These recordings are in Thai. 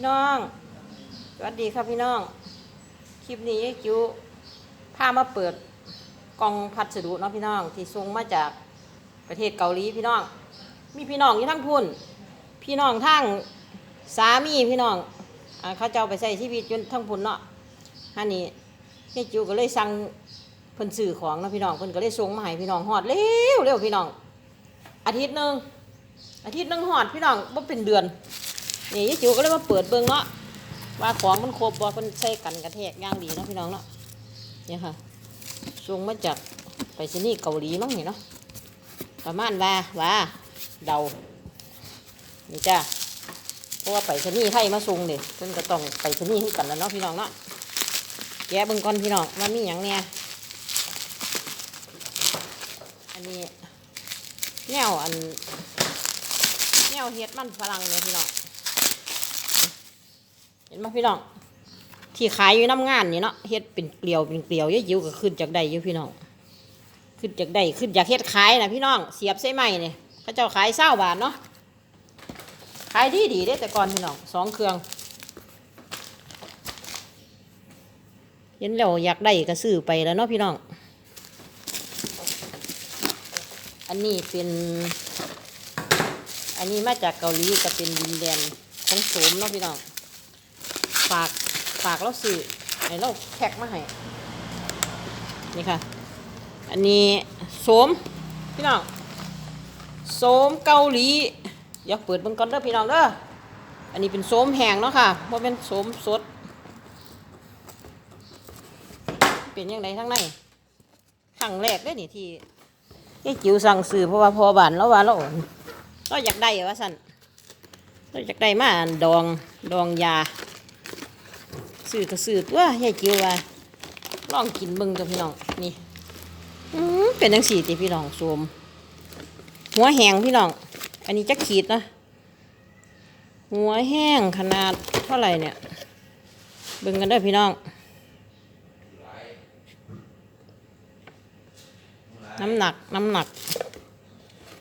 พี่น้อง สวัสดีครับพี่น้อง คลิปนี้จิ๋วพามาเปิดกล่องพัสดุเนาะพี่น้อง ที่ส่งมาจากประเทศเกาหลีพี่น้อง มีพี่น้องอยู่ทั้งพุ่น พี่น้องทั้งสามีพี่น้องอ่าเขาเจ้าไปใช้ชีวิตจนทั้งพุ่นเนาะฮันนี่เฮียจิ๋วก็เลยสั่งเพิ่นซื้อของเนาะพี่น้องเพิ่นก็เลยส่งมาให้พี่น้องฮอดเร็วเร็วพี่น้อง อาทิตย์หนึ่งอาทิตย์หนึ่งฮอดพี่น้องบ่เป็นเดือน นี่ยายจิ๋วก็เลยมาเปิดเบิ่งเนาะว่าของมันครบบ่เพิ่นใส่กันกระแทกย่างดีเนาะพี่น้องเนาะเนี่ยค่ะส่งมาจากไปรษณีย์เกาหลีมั้งนี่เนาะประมาณว่าว่าเดานี่จ้าเพราะว่าไปรษณีย์ไทยมาส่งเด้เพิ่นก็ต้องไปรษณีย์คือกันแล้วเนาะพี่น้องเนาะแกะเบิ่งก่อนพี่น้องว่ามีหยังเนี่ยอันนี้แนวอันแนวเฮ็ดมันฝรั่งเนี่ยพี่น้อง เห็นไหมพี่น้องที่ขายอยู่น้ำงานนี่เนาะเฮ็ดเป็นเกลียวเป็นเกลียวเยอะยิวก็ขึ้นจากใดอยู่พี่น้องขึ้นจากใดขึ้นจากเฮ็ดขายนะพี่น้องเสียบใส่ไม้เนี่ยเขาเจ้าขายเศร้าบาทเนาะขายดีดีๆเด้แต่ก่อนพี่น้องสองเครื่องเห็นแล้วอยากได้ก็ซื้อไปแล้วเนาะพี่น้อง อันนี้เป็น อันนี้มาจากเกาหลีก็เป็นดินแดนของโสมเนาะพี่น้อง ฝากฝากเราซื้อให้เราแพ็กมาให้นี่ค่ะ อันนี้โสมพี่น้องโสมเกาหลีเดี๋ยวเปิดเบิ่งก่อนเด้อพี่น้องเด้ออันนี้เป็นโสมแห้งเนาะค่ะเพราะเป็นโสมสด เป็นยังไงทั้งในครั้งแรกได้นี่ที่ที่จิ๋วสั่งซื้อเพราะว่าพอบานแล้วว่าเราเราอยากได้ว่าสันเราอยากได้มาดองดองยา ซื้อก็ซื้อตัวยายจิ๋วว่าลองกินเบิ่งกับพี่น้องนี่อืมเป็นจังสี่ติพี่น้องสวมหัวแห้งพี่น้อง อันนี้จะขีดนะหัวแห้งขนาดเท่าไหร่เนี่ยเบิ่งกันด้อพี่น้องน้ำหนักน้ำหนัก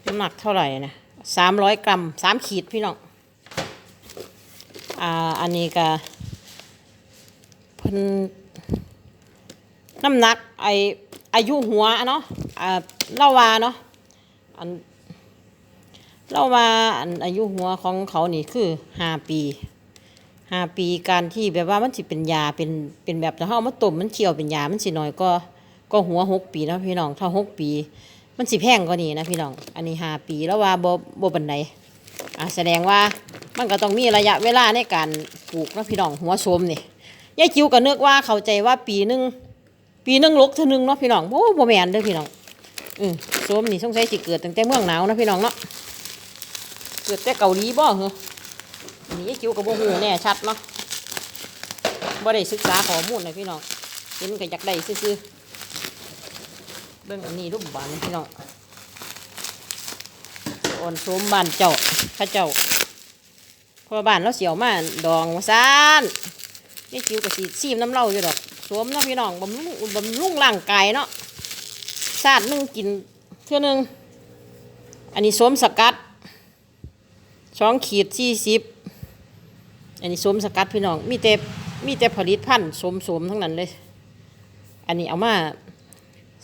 น้ำหนักเท่าไหร่นะสามร้อยกรัมสามขีดพี่น้องอ่าอันนี้ก็ พิ่นน้ำหนักไออายุหัวเนาะอ่าเล่าว่าเนาะอันเล่าว่าอันอายุหัวของเขานี่คือห้าปีห้าปีการที่แบบว่ามันสิเป็นยาเป็นเป็นแบบถ้าเฮามาต้มมันเคี่ยวเป็นยามันสิน้อยก็ก็หัวหกปีนะพี่น้องถ้าหกปี มันสิแพงกว่านี้นะพี่น้อง อันนี้ห้าปีแล้วว่าบ่บ่บันไดอะแสดงว่ามันก็ต้องมีระยะเวลาในการปลูกนะพี่น้องหัวโสมนี่ ยายจิ๋วก็นึกว่าเข้าใจว่าปีนึงปีนึงลกเท่านึงเนาะพี่น้องโอ้บ่แม่นเด้อพี่น้องอือโสมนี่สงสัยสิเกิดตั้งแต่เมืองหนาวนะพี่น้องเนาะเกิดแต่เกาหลีบ่เหรอนนี้ยายจิ๋วก็บ่ฮู้แน่ชัดเนาะบ่ได้ศึกษาข้อมูลเลยพี่น้องเห็นก็อยากได้ซื่อเบิ่งอันนี้รูปบานพี่น้องอ่อนโสมบ้านเจ้าพระเจ้าเพราะว่าบ้านเราเสียวมาดองมาซาน นี่จิ๋วกับสีซีมน้ำเหล้าอยู่ดอก สวมเนาะพี่น้องบำรุงบำรุงร่างกายเนาะซาดหนึ่งกินเท่านึง อันนี้สวมสกัดสองขีดสี่สิบอันนี้สวมสกัดพี่น้อง มีแต่มีแต่ผลิตภัณฑ์สวมสวมทั้งนั้นเลย อันนี้เอามา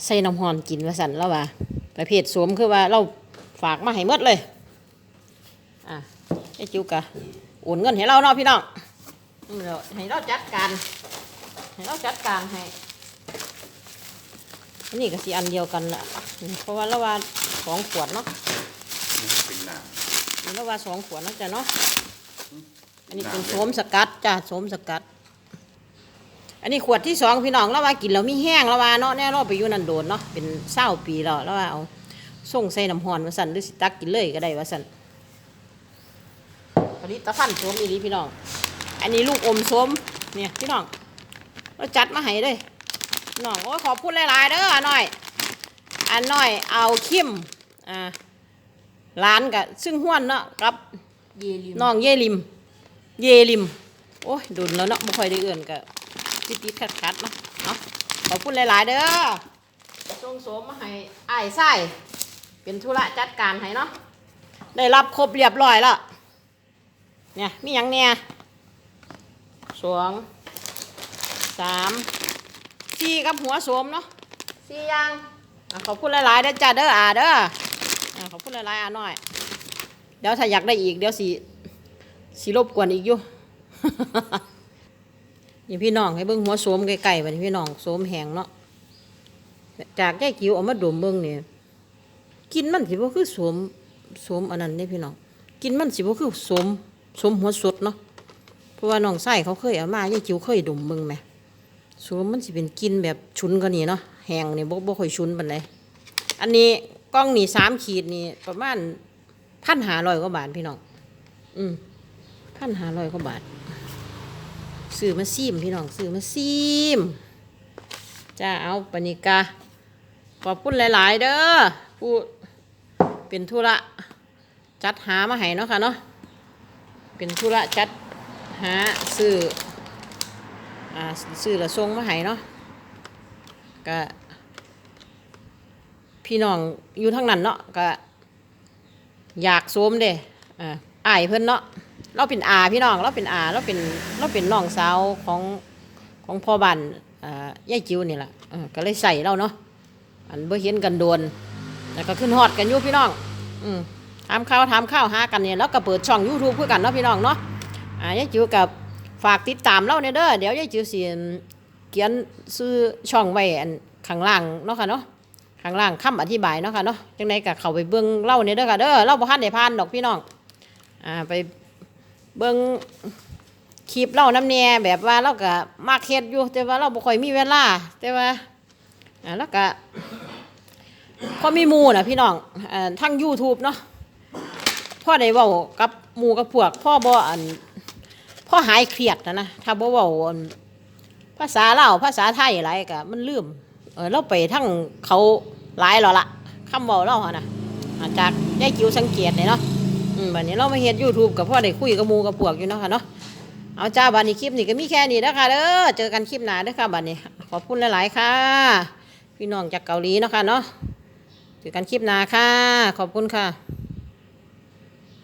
ใส่น้ำหอนกินว่าสันแล้วว่าประเภทสวมคือว่าเราฝากมาให้หมดเลย อะไอ้จิ๋วกะโอนเงินให้เราเนาะพี่น้อง เดี๋ยวให้เราจัดการให้เราจัดการให้อันนี้ก็สีอันเดียวกันแหละเพราะว่าเราว่าสองขวดเนาะเป็นน้นี่เราว่าสองขวดเนาะจ้ะเนาะอันนี้เป็นโสมสกัดจ้ะโสมสกัด อันนี้ขวดที่สองพี่น้องล้วว่ากินแล้วมีแห้งล้วว่าเนาะแน่เราไปอยู่นันโดนเนาะเป็นเศร้าปีแล้วล้วว่าเอาส่งใส่น้ำหอนว่าสันหรือสิตักกินเลยก็ได้ว่าสันผลิตภัณฑ์โสมอีหลีพี่น้อง อันนี้ลูกอมโสมเนี่ยพี่น้องเราจัดมาให้เลยพี่น้องโอ้ยขอบคุณหลายๆเด้ออาน้อยอันน้อยเอาคิมอ่าร้านกับซึ่งห้วนเนาะกับเยลิมน้องเยลิม เยลิม โอ้ยดุนแล้วเนาะไม่ค่อยได้เอื่นกับติดติดขัดขัดๆเนาะเนาะขอบคุณหลายๆเด้อส่งโสมมาให้อ้ายไส้เป็นธุระจัดการให้เนาะได้รับครบเรียบร้อยแล้วเนี่ยมีหยังเนี่ย สองสามสี่กับหัวโสมเนาะสี่อย่างอะขอบคุณหลายๆเด้อจ้าเด้ออ่าเด้ออะขอบคุณหลายๆอ่าหน่อย เดี๋ยวถ้าอยากได้อีกเดี๋ยวสิสิรบกวนอีกอยู่ นี่พี่น้องให้เบิ่งหัวโสมไกลๆบัดนี้พี่น้องโสมแห้งเนาะจากยายกิ๋วเอามาดมเบิ่งนี่กินมันสิบ่คือโสมโสมอันนั้นเด้พี่น้องกินมันสิบ่คือโสมโสมหัวสดเนาะ เพราะว่าน้องไส้เขาเคยเอามายายกิ๋วเคยดมเบิ่งแหมสมมันสิเป็นกินแบบชุนกว่านี้เนาะแหงนี่บ่บ่ค่อยชุนปานใดอันนี้กล้องนี่สามขีดนี่ประมาณพันหาร้อยกว่าบาทพี่น้องอืมพันหาร้อยกว่าบาทซื้อมาซิมพี่น้องซื้อมาซิมจ้าเอาปณิกาขอบคุณหลาย ๆ เด้อผู้เป็นธุระจัดหามาให้เนาะค่ะเนาะเป็นธุระจัด หาซื้ออ่าซื้อละส่งมาให้เนาะก็พี่น้องอยู่ทั้งนั้นเนาะก็อยากสวมเด้อ่าอายเพิ่นเนาะเราเป็นอาพี่น้องเราเป็นอาเราเป็นเราเป็นน้องสาวของของพ่อบ้านอ่ายายจิ๋วนี่แหละก็เลยใส่เราเนาะอันเบ่เห็นกันโดนแล้วก็ขึ้นฮอดกันอยู่พี่น้อง อืมถามข้าวถามข้าวหากันเนี่ยแล้วก็เปิดช่อง YouTube เพื่อกันเนาะพี่น้องเนาะ อ่ายายจิ๋วกับฝากติดตามเราเนี่ยเด้อเดี๋ยวยายจิ๋วสิเขียนซื้อช่องไว้อันข้างล่างเนาะค่ะเนาะข้างล่างคำอธิบายเนาะค่ะเนาะจังไดก็เข้าไปเบิ่งเล่าเนี่ยเด้อค่ะเด้อเราบ่ทันได้ผ่านดอกพี่น้องอ่าไปเบิ่งคลิปเล่าน้ำแหน่แบบว่าเราก็มากเฮ็ดอยู่ แต่ว่าเราบ่ค่อยมีเวลา แต่ว่าอ่าแล้วก็พอมีหมู่น่ะพี่น้องอ่าทั้ง YouTube เนาะพ่อได้เว้ากับหมู่กับพวกพ่อบ่อัน พ่อหายเครียดนะนะถ้าบ่เว้าภาษาเล่าภาษาไทยหลายก็มันลืมเออเราไปทั้งเขาหลายแล้วล่ะคำเว้าเราหั่นน่ะอาจากยายจิ๋วสังเกตเนี่ยเนาะอืมบัดนี้เรามาเฮ็ด YouTube กับพ่อได้คุยกับมูกับพวกอยู่เนาะค่ะเนาะเอาจ้าบัดนี้คลิปนี้ก็มีแค่นี้นะคะเด้อเจอกันคลิปหน้าเด้อค่ะบัดนี้ขอบคุณหลาย ๆ ค่ะ พี่น้องจากเกาหลีเนาะค่ะเนาะเจอกันคลิปหน้าค่ะ ขอบคุณค่ะ